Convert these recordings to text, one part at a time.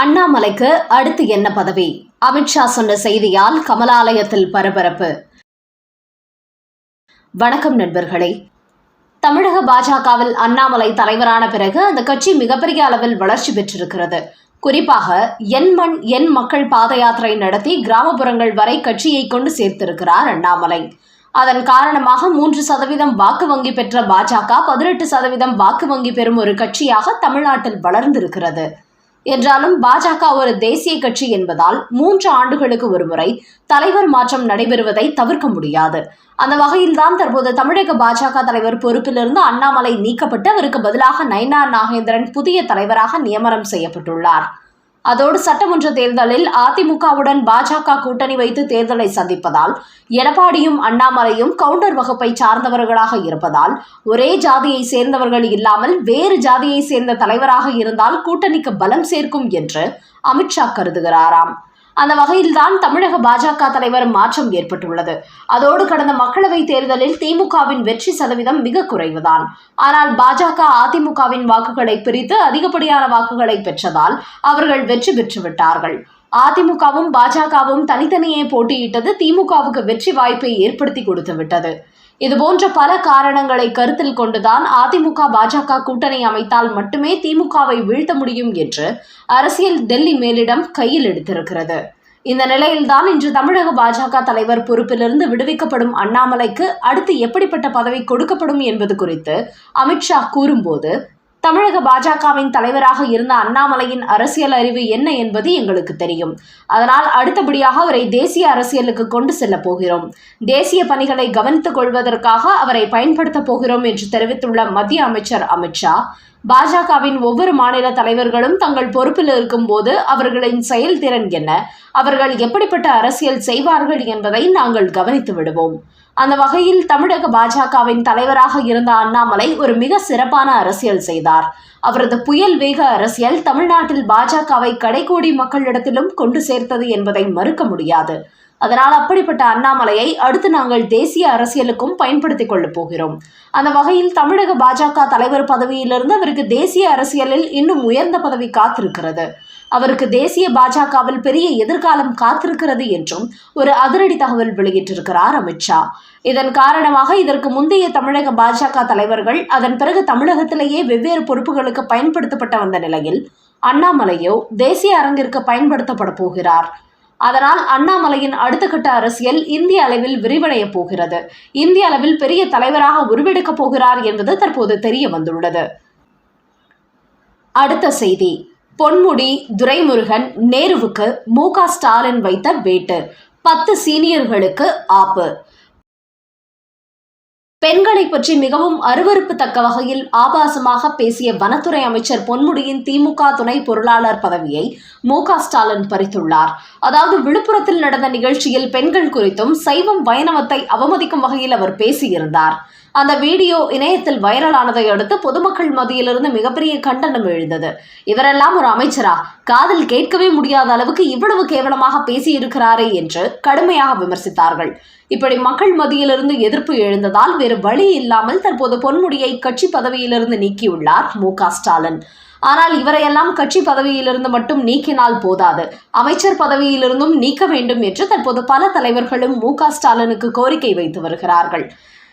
அண்ணாமலைக்கு அடுத்து என்ன பதவி? அமித்ஷா சொன்ன செய்தியால் கமலாலயத்தில் பரபரப்பு. வணக்கம் நண்பர்களே. தமிழக பாஜகவில் அண்ணாமலை தலைவரான பிறகு அந்த கட்சி மிகப்பெரிய அளவில் வளர்ச்சி பெற்றிருக்கிறது. குறிப்பாக என் மண் என் மக்கள் பாத யாத்திரை நடத்தி கிராமப்புறங்கள் வரை கட்சியை கொண்டு சேர்த்திருக்கிறார் அண்ணாமலை. அதன் காரணமாக மூன்று சதவீதம் வாக்கு வங்கி பெற்ற பாஜக பதினெட்டு சதவீதம் வாக்கு வங்கி பெறும் ஒரு கட்சியாக தமிழ்நாட்டில் வளர்ந்திருக்கிறது. என்றாலும் பாஜக ஒரு தேசிய கட்சி என்பதால் மூன்று ஆண்டுகளுக்கு ஒருமுறை தலைவர் மாற்றம் நடைபெறுவதை தவிர்க்க முடியாது. அந்த வகையில்தான் தற்போது தமிழக பாஜக தலைவர் பொறுப்பிலிருந்து அண்ணாமலை நீக்கப்பட்டு அவருக்கு பதிலாக நயனா நாகேந்திரன் புதிய தலைவராக நியமனம் செய்யப்பட்டுள்ளார். அதோடு சட்டமன்ற தேர்தலில் அதிமுகவுடன் பாஜக கூட்டணி வைத்து தேர்தலை சந்திப்பதால் எடப்பாடியும் அண்ணாமலையும் கவுண்டர் வகுப்பை சார்ந்தவர்களாக இருப்பதால் ஒரே ஜாதியை சேர்ந்தவர்கள் இல்லாமல் வேறு ஜாதியை சேர்ந்த தலைவராக இருந்தால் கூட்டணிக்கு பலம் சேர்க்கும் என்று அமித்ஷா கருதுகிறாராம். அந்த வகையில்தான் தமிழக பாஜக தலைவர் மாற்றம் ஏற்பட்டுள்ளது. அதோடு கடந்த மக்களவைத் தேர்தலில் திமுகவின் வெற்றி சதவீதம் மிக குறைவுதான். ஆனால் பாஜக அதிமுகவின் வாக்குகளை பிரித்து அதிகப்படியான வாக்குகளை பெற்றதால் அவர்கள் வெற்றி பெற்று விட்டார்கள். அதிமுகவும் பாஜகவும் தனித்தனியே போட்டியிட்டது திமுகவுக்கு வெற்றி வாய்ப்பை ஏற்படுத்தி கொடுத்து விட்டது. இதுபோன்ற பல காரணங்களை கருத்தில் கொண்டுதான் அதிமுக பாஜக கூட்டணி அமைத்தால் மட்டுமே திமுகவை வீழ்த்த முடியும் என்று அரசியல் டெல்லி மேலிடம் கையில் எடுத்திருக்கிறது. இந்த நிலையில்தான் இன்று தமிழக பாஜக தலைவர் பொறுப்பிலிருந்து விடுவிக்கப்படும் அண்ணாமலைக்கு அடுத்து எப்படிப்பட்ட பதவி கொடுக்கப்படும் என்பது குறித்து அமித்ஷா கூறும்போது தமிழக பாஜகவின் தலைவராக இருந்த அண்ணாமலையின் அரசியல் அறிவு என்ன என்பது எங்களுக்கு தெரியும். அதனால் அடுத்தபடியாக அவரை தேசிய அரசியலுக்கு கொண்டு செல்ல போகிறோம். தேசிய பணிகளை கவனித்துக் கொள்வதற்காக அவரை பயன்படுத்தப் போகிறோம் என்று தெரிவித்துள்ள மத்திய அமைச்சர் அமித்ஷா பாஜகவின் ஒவ்வொரு மாநில தலைவர்களும் தங்கள் பொறுப்பில் இருக்கும்போது அவர்களின் செயல்திறன் என்ன அவர்கள் எப்படிப்பட்ட அரசியல் செய்வார்கள் என்பதை நாங்கள் கவனித்து விடுவோம். அந்த வகையில் தமிழக பாஜகவின் தலைவராக இருந்த அண்ணாமலை ஒரு மிக சிறப்பான அரசியல் செய்தார். அவரது புயல் வேக அரசியல் தமிழ்நாட்டில் பாஜகவை கடைக்கோடி மக்களிடத்திலும் கொண்டு சேர்த்தது என்பதை மறுக்க முடியாது. அதனால் அப்படிப்பட்ட அண்ணாமலையை அடுத்து நாங்கள் தேசிய அரசியலுக்கும் பயன்படுத்திக் கொள்ளப் போகிறோம். அந்த வகையில் தமிழக பாஜக தலைவர் பதவியிலிருந்து அவருக்கு தேசிய அரசியலில் இன்னும் உயர்ந்த பதவி காத்திருக்கிறது. அவருக்கு தேசிய பாஜகவில் பெரிய எதிர்காலம் காத்திருக்கிறது என்றும் ஒரு அதிரடி தகவல் வெளியிட்டிருக்கிறார் அமித்ஷா இதன் காரணமாக இதற்கு முந்தைய தமிழக பாஜக தலைவர்கள் அதன் பிறகு தமிழகத்திலேயே வெவ்வேறு பொறுப்புகளுக்கு பயன்படுத்தப்பட்ட வந்த நிலையில் அண்ணாமலையோ தேசிய அரங்கிற்கு பயன்படுத்தப்பட போகிறார். அதனால் அண்ணாமலையின் அடுத்த கட்ட அரசியல் இந்திய அளவில் விரிவடைய போகிறது. இந்திய அளவில் பெரிய தலைவராக உருவெடுக்கப் போகிறார் என்பது தற்போது தெரிய வந்துள்ளது. அடுத்த செய்தி. பொன்முடி துரைமுருகன் நேருவுக்கு மு க ஸ்டாலின் வைத்த வேட்டு. பத்து சீனியர்களுக்கு ஆப்பு. பெண்களை பற்றி மிகவும் அருவருப்பு தக்க வகையில் ஆபாசமாக பேசிய வனத்துறை அமைச்சர் பொன்முடியின் திமுக துணை பொருளாளர் பதவியை மு க ஸ்டாலின் பறித்துள்ளார். அதாவது விழுப்புரத்தில் நடந்த நிகழ்ச்சியில் பெண்கள் குறித்தும் சைவம் வைணவத்தை அவமதிக்கும் வகையில் அவர் பேசியிருந்தார். அந்த வீடியோ இணையத்தில் வைரலானதை அடுத்து பொதுமக்கள் மத்தியிலிருந்து மிகப்பெரிய கண்டனம் எழுந்தது. இவரெல்லாம் ஒரு அமைச்சரா? காதில் கேட்கவே முடியாத அளவுக்கு இவ்வளவு கேவலமாக பேசியிருக்கிறாரே என்று கடுமையாக விமர்சித்தார்கள். இப்படி மக்கள் மத்தியிலிருந்து எதிர்ப்பு எழுந்ததால் வேறு வழி இல்லாமல் தற்போது பொன்முடியை கட்சி பதவியிலிருந்து நீக்கியுள்ளார் மு ஸ்டாலின். ஆனால் இவரையெல்லாம் கட்சி பதவியிலிருந்து மட்டும் நீக்கினால் போதாது. அமைச்சர் பதவியிலிருந்தும் நீக்க வேண்டும் என்று தற்போது பல தலைவர்களும் மு ஸ்டாலினுக்கு கோரிக்கை வைத்து வருகிறார்கள்.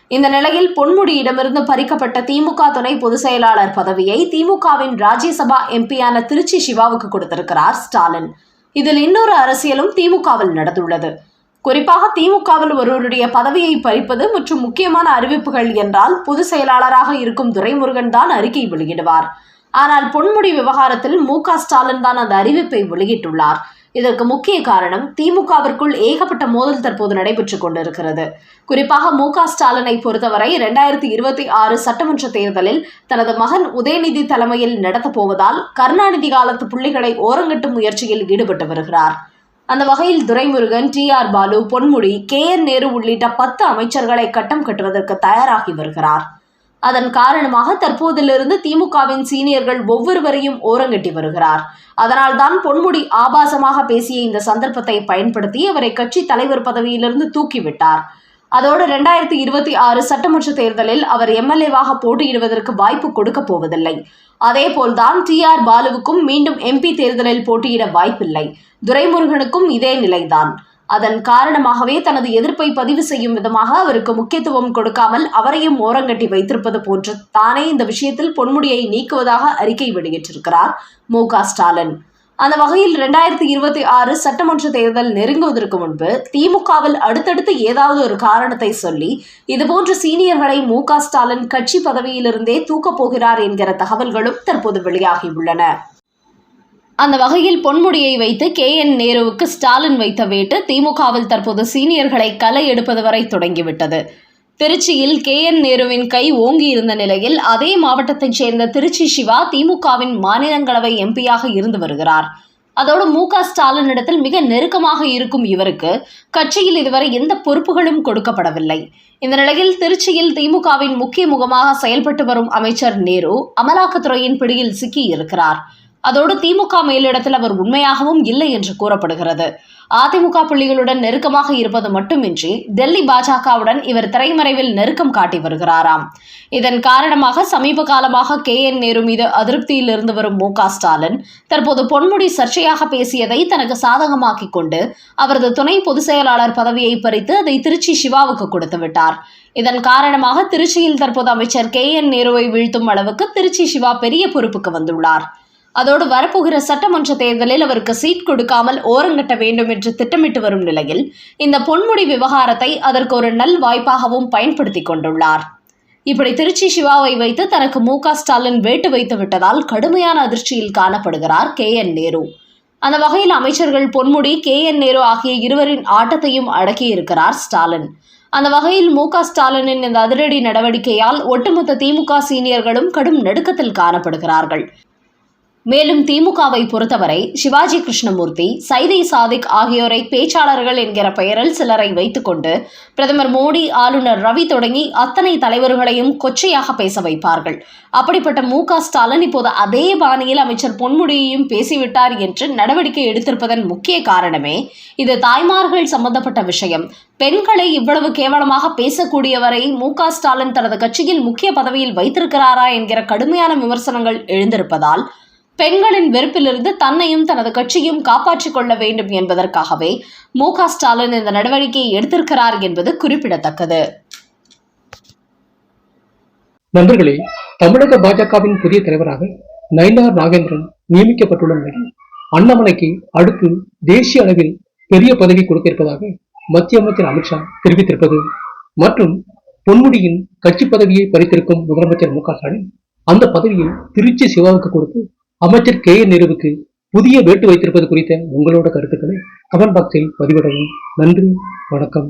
இந்த நிலையில் பொன்முடியிடமிருந்து பறிக்கப்பட்ட திமுக துணை பொதுச் செயலாளர் பதவியை திமுகவின் ராஜ்யசபா எம்பியான திருச்சி சிவாவுக்கு கொடுத்திருக்கிறார் ஸ்டாலின். இதில் இன்னொரு அரசியலும் திமுகவில் நடந்துள்ளது. குறிப்பாக திமுகவில் ஒருவருடைய பதவியை பறிப்பது மற்றும் முக்கியமான அறிவிப்புகள் என்றால் பொதுச் செயலாளராக இருக்கும் துரைமுருகன் தான் அறிக்கை வெளியிடுவார். ஆனால் பொன்முடி விவகாரத்தில் மு க ஸ்டாலின் தான் அந்த அறிவிப்பை வெளியிட்டுள்ளார். இதற்கு முக்கிய காரணம் திமுகவிற்குள் ஏகப்பட்ட மோதல் தற்போது நடைபெற்றுக் கொண்டிருக்கிறது. குறிப்பாக மு க ஸ்டாலினை பொறுத்தவரை இரண்டாயிரத்தி இருபத்தி ஆறு சட்டமன்ற தேர்தலில் தனது மகன் உதயநிதி தலைமையில் நடத்தப் போவதால் கருணாநிதி காலத்து புள்ளிகளை ஓரங்கட்டும் முயற்சியில் ஈடுபட்டு வருகிறார். அந்த வகையில் Duraimurugan T R Baalu Ponmudi K N Nehru உள்ளிட்ட பத்து அமைச்சர்களை கட்டம் கட்டுவதற்கு தயாராகி வருகிறார். அதன் காரணமாக தற்போதிலிருந்து திமுகவின் சீனியர்கள் ஒவ்வொருவரையும் ஓரங்கட்டி வருகிறார். அதனால்தான் பொன்முடி ஆபாசமாக பேசிய இந்த சந்தர்ப்பத்தை பயன்படுத்தி அவரை கட்சி தலைவர் பதவியிலிருந்து தூக்கிவிட்டார். அதோடு ரெண்டாயிரத்தி இருபத்தி ஆறு சட்டமன்ற தேர்தலில் அவர் எம்எல்ஏவாக போட்டியிடுவதற்கு வாய்ப்பு கொடுக்க போவதில்லை. அதேபோல்தான் டி ஆர் பாலுவுக்கும் மீண்டும் எம்பி தேர்தலில் போட்டியிட வாய்ப்பில்லை. துரைமுருகனுக்கும் இதே நிலைதான். அதன் காரணமாகவே தனது எதிர்ப்பை பதிவு செய்யும் விதமாக அவருக்கு முக்கியத்துவம் கொடுக்காமல் அவரையும் ஓரங்கட்டி வைத்திருப்பது போன்று தானே இந்த விஷயத்தில் பொன்முடியை நீக்குவதாக அறிக்கை வெளியிட்டிருக்கிறார் மு ஸ்டாலின். அந்த வகையில் இரண்டாயிரத்தி இருபத்தி ஆறு சட்டமன்ற தேர்தல் நெருங்குவதற்கு முன்பு திமுகவில் அடுத்தடுத்து ஏதாவது ஒரு காரணத்தை சொல்லி இதுபோன்ற சீனியர்களை மு ஸ்டாலின் கட்சி பதவியிலிருந்தே தூக்கப் போகிறார் என்கிற தகவல்களும் தற்போது வெளியாகியுள்ளன. அந்த வகையில் பொன்முடியை வைத்து கே. என். நேருவுக்கு ஸ்டாலின் வைத்த வேட்டு திமுகவில் தற்போது சீனியர்களை களை எடுப்பது வரை தொடங்கிவிட்டது. திருச்சியில் கே. என். நேருவின் கை ஓங்கி இருந்த நிலையில் அதே மாவட்டத்தைச் சேர்ந்த திருச்சி சிவா திமுகவின் மாநிலங்களவை எம்பியாக இருந்து வருகிறார். அதோடு மு க ஸ்டாலின் இடத்தில் மிக நெருக்கமாக இருக்கும் இவருக்கு கட்சியில் இதுவரை எந்த பொறுப்புகளும் கொடுக்கப்படவில்லை. இந்த நிலையில் திருச்சியில் திமுகவின் முக்கிய முகமாக செயல்பட்டு வரும் அமைச்சர் நேரு அமலாக்கத்துறையின் பிடியில் சிக்கி இருக்கிறார் அதோடு திமுக மேலிடத்தில் அவர் உண்மையாகவும் இல்லை என்று கூறப்படுகிறது. அதிமுக புள்ளிகளுடன் நெருக்கமாக இருப்பது மட்டுமின்றி டெல்லி பாஜகவுடன் இவர் திரைமறைவில் நெருக்கம் காட்டி வருகிறாராம். இதன் காரணமாக சமீப காலமாக கே. என். நேரு மீது அதிருப்தியில் இருந்து வரும் மு. ஸ்டாலின் தற்போது பொன்முடி சர்ச்சையாக பேசியதை தனக்கு சாதகமாக்கிக் கொண்டு அவரது துணை பொதுச் செயலாளர் பதவியை பறித்து அதை திருச்சி சிவாவுக்கு கொடுத்து விட்டார். இதன் காரணமாக திருச்சியில் தற்போது அமைச்சர் கே. என். நேருவை வீழ்த்தும் அளவுக்கு திருச்சி சிவா பெரிய பொறுப்புக்கு வந்துள்ளார். அதோடு வரப்போகிற சட்டமன்ற தேர்தலில் அவருக்கு சீட் கொடுக்காமல் ஓரங்கட்ட வேண்டும் என்று திட்டமிட்டு வரும் நிலையில் இந்த பொன்முடி விவகாரத்தை அதற்கு ஒரு நல் வாய்ப்பாகவும் பயன்படுத்தி கொண்டுள்ளார். இப்படி திருச்சி சிவாவை வைத்து தனக்கு மு க ஸ்டாலின் வேட்டு வைத்து விட்டதால் கடுமையான அதிர்ச்சியில் காணப்படுகிறார் கே என் நேரு. அந்த வகையில் அமைச்சர்கள் பொன்முடி கே என் நேரு ஆகிய இருவரின் ஆட்டத்தையும் அடக்கியிருக்கிறார் ஸ்டாலின். அந்த வகையில் மு க ஸ்டாலினின் இந்த அதிரடி நடவடிக்கையால் ஒட்டுமொத்த திமுக சீனியர்களும் கடும் நடுக்கத்தில் காணப்படுகிறார்கள். மேலும் திமுகவை பொறுத்தவரை சிவாஜி கிருஷ்ணமூர்த்தி சைதை சாதிக் ஆகியோரை பேச்சாளர்கள் என்கிற பெயரில் சிலரை வைத்துக்கொண்டு பிரதமர் மோடி ஆளுநர் ரவி தொடங்கி அத்தனை தலைவர்களையும் கொச்சையாக பேச வைப்பார்கள். அப்படிப்பட்ட மு ஸ்டாலின் இப்போது அதே பாணியில் அமைச்சர் பொன்முடியையும் பேசிவிட்டார் என்று நடவடிக்கை எடுத்திருப்பதன் முக்கிய காரணமே இது தாய்மார்கள் சம்பந்தப்பட்ட விஷயம். பெண்களை இவ்வளவு கேவலமாக பேசக்கூடியவரை மு ஸ்டாலின் தனது கட்சியில் முக்கிய பதவியில் வைத்திருக்கிறாரா என்கிற கடுமையான விமர்சனங்கள் எழுந்திருப்பதால் பெண்களின் வெறுப்பிலிருந்து தன்னையும் தனது கட்சியும் காப்பாற்றிக் கொள்ள வேண்டும் என்பதற்காகவே மு ஸ்டாலின் இந்த நடவடிக்கையை எடுத்திருக்கிறார் என்பது குறிப்பிடத்தக்கது. நண்பர்களே தமிழக பாஜகவின் புதிய தலைவராக நயினார் நாகேந்திரன் நியமிக்கப்பட்டுள்ள நிலையில் அண்ணாமலைக்கு அடுத்து தேசிய அளவில் பெரிய பதவி கொடுக்க இருப்பதாக மத்திய அமைச்சர் அமித்ஷா தெரிவித்திருப்பது மற்றும் பொன்முடியின் கட்சி பதவியை பறித்திருக்கும் முதலமைச்சர் மு க ஸ்டாலின் அந்த பதவியை திருச்சி சிவாவுக்கு கொடுத்து அமைச்சர் கே என் நேருவுக்கு புதிய வேட்டு வைத்திருப்பது குறித்த உங்களோட கருத்துக்களை கமெண்ட் பாக்ஸில் பதிவிடவும். நன்றி வணக்கம்.